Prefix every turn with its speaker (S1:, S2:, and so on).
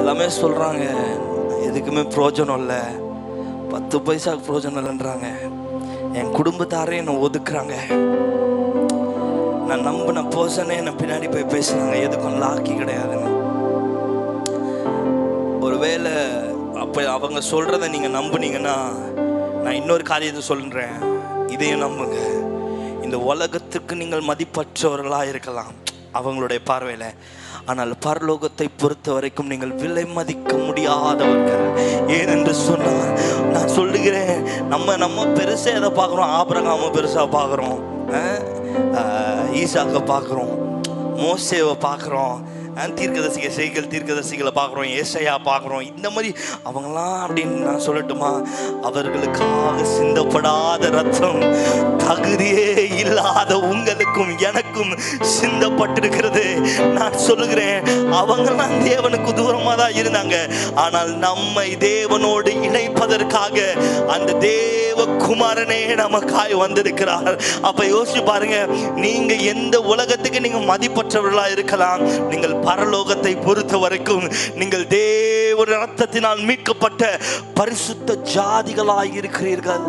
S1: எல்லாமே சொல்கிறாங்க எதுக்குமே பிரயோஜனம் இல்லை. பத்து பைசா பிரயோஜனம் இல்லைன்றாங்க. என் குடும்பத்தாரே என்னை ஒதுக்குறாங்க. நான் நம்பின பர்சனே என்னை பின்னாடி போய் பேசுனாங்க எதுக்கும் லாக்கி கிடையாதுன்னு. ஒருவேளை அப்போ அவங்க சொல்கிறத நீங்கள் நம்புனீங்கன்னா நான் இன்னொரு காரியத்தை சொல்கிறேன் இதையும் நம்புங்க. இந்த உலகத்துக்கு நீங்கள் மதிப்பற்றவர்களாக இருக்கலாம். அவங்களுடைய பார்வையில். ஆனால் பரலோகத்தை பொறுத்த வரைக்கும் நீங்கள் விலை மதிக்க முடியாதவர்கள். ஏனென்று சொன்னால் நான் சொல்லுகிறேன் நம்ம நம்ம பெருசாக எதை பார்க்குறோம்? ஆபரகாம பெருசாக பார்க்குறோம். ஈசாக்கை பார்க்குறோம். மோசேவை பார்க்குறோம். தீர்க்கதரிசிக செய்கள் தீர்க்கதரிசிகளை பார்க்குறோம். ஏசையா பார்க்குறோம். இந்த மாதிரி அவங்களாம் அப்படின்னு நான் சொல்லட்டுமா? அவர்களுக்காக சிந்தப்படாத ரத்தம் தகுதியே இல்லாத உங்களுக்கும் எனக்கும் சிந்தப்பட்டிருக்கிறது. நான் சொல்லுகிறேன் அவங்கெல்லாம் தேவனுக்கு தூரமாக தான் இருந்தாங்க. ஆனால் நம்மை தேவனோடு இணைப்பதற்காக அந்த தேவ குமாரனே நமக்காய் வந்திருக்கிறார். அப்ப யோசிச்சு பாருங்க நீங்க எந்த உலகத்துக்கு நீங்க மதிப்பற்றவர்களா இருக்கலாம். நீங்கள் பரலோகத்தை பொறுத்த வரைக்கும் நீங்கள் தேவ ரத்தத்தினால் மீட்கப்பட்ட பரிசுத்த ஜாதிகளாய் இருக்கிறீர்கள்.